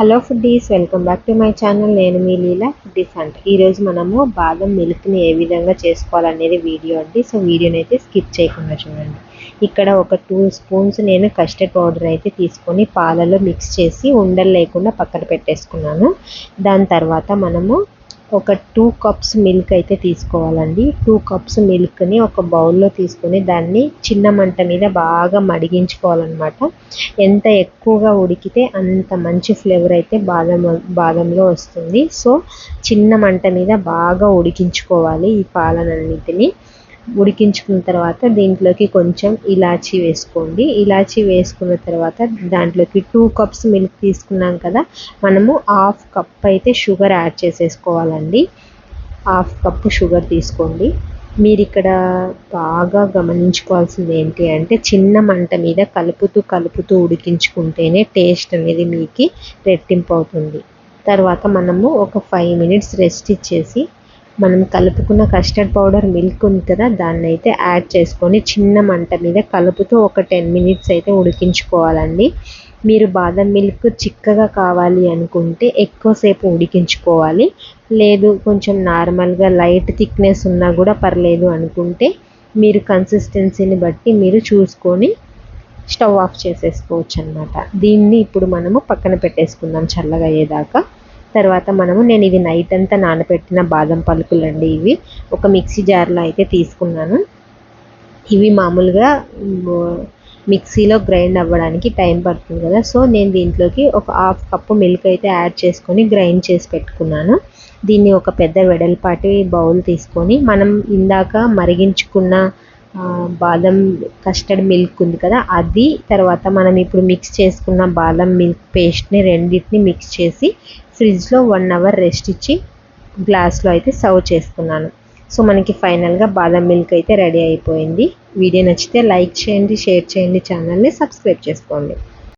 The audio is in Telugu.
Hello foodies welcome back to my channel. నేను మీ లీలా ఫుడ్డీస్ అంట. ఈరోజు మనము బాదం మిల్క్ని ఏ విధంగా చేసుకోవాలనేది వీడియో అండి. సో వీడియోని అయితే స్కిప్ చేయకుండా చూడండి. ఇక్కడ ఒక టూ స్పూన్స్ నేను కస్టర్డ్ పౌడర్ అయితే తీసుకొని పాలలో మిక్స్ చేసి ఉండలు లేకుండా పక్కన పెట్టేసుకున్నాను. దాని తర్వాత మనము ఒక టూ కప్స్ మిల్క్ అయితే తీసుకోవాలండి. టూ కప్స్ మిల్క్ని ఒక బౌల్లో తీసుకొని దాన్ని చిన్న మంట మీద బాగా మడిగించుకోవాలన్నమాట. ఎంత ఎక్కువగా ఉడికితే అంత మంచి ఫ్లేవర్ అయితే బాదం బాదంలో వస్తుంది. సో చిన్న మంట మీద బాగా ఉడికించుకోవాలి ఈ పాలనన్నిటిని. ఉడికించుకున్న తర్వాత దీంట్లోకి కొంచెం ఇలాచీ వేసుకోండి. ఇలాచీ వేసుకున్న తర్వాత దాంట్లోకి టూ కప్స్ మిల్క్ తీసుకున్నాం కదా మనము హాఫ్ కప్ అయితే షుగర్ యాడ్ చేసేసుకోవాలండి. హాఫ్ కప్పు షుగర్ తీసుకోండి. మీరు ఇక్కడ బాగా గమనించుకోవాల్సింది ఏంటి అంటే చిన్న మంట మీద కలుపుతూ కలుపుతూ ఉడికించుకుంటేనే టేస్ట్ అనేది మీకు రెట్టింపు అవుతుంది. తర్వాత మనము ఒక ఫైవ్ మినిట్స్ రెస్ట్ ఇచ్చేసి మనం కలుపుకున్న కస్టర్డ్ పౌడర్ మిల్క్ ఉంది కదా దాన్ని అయితే యాడ్ చేసుకొని చిన్న మంట మీద కలుపుతూ ఒక టెన్ మినిట్స్ అయితే ఉడికించుకోవాలండి. మీరు బాదం మిల్క్ చిక్కగా కావాలి అనుకుంటే ఎక్కువసేపు ఉడికించుకోవాలి. లేదు కొంచెం నార్మల్గా లైట్ థిక్నెస్ ఉన్నా కూడా పర్లేదు అనుకుంటే మీరు కన్సిస్టెన్సీని బట్టి మీరు చూసుకొని స్టవ్ ఆఫ్ చేసేసుకోవచ్చు అనమాట దీన్ని ఇప్పుడు మనము పక్కన పెట్టేసుకుందాం చల్లగా అయ్యేదాకా తర్వాత మనము నేను ఇది నైట్ అంతా నానబెట్టిన బాదం పలుకులు అండి ఇవి. ఒక మిక్సీ జార్లో అయితే తీసుకున్నాను. ఇవి మామూలుగా మిక్సీలో గ్రైండ్ అవ్వడానికి టైం పడుతుంది కదా. సో నేను దీంట్లోకి ఒక హాఫ్ కప్పు మిల్క్ అయితే యాడ్ చేసుకొని గ్రైండ్ చేసి పెట్టుకున్నాను. దీన్ని ఒక పెద్ద వెడల్పాటి బౌల్ తీసుకొని మనం ఇందాక మరిగించుకున్న బాదం కస్టర్డ్ మిల్క్ ఉంది కదా అది తర్వాత మనం ఇప్పుడు మిక్స్ చేసుకున్న బాదం మిల్క్ పేస్ట్ని రెండింటిని మిక్స్ చేసి ఫ్రిడ్జ్లో వన్ అవర్ రెస్ట్ ఇచ్చి గ్లాస్లో అయితే సర్వ్ చేసుకున్నాను సో మనకి ఫైనల్గా బాదం మిల్క్ అయితే రెడీ అయిపోయింది. వీడియో నచ్చితే లైక్ చేయండి షేర్ చేయండి ఛానల్ని సబ్స్క్రైబ్ చేసుకోండి.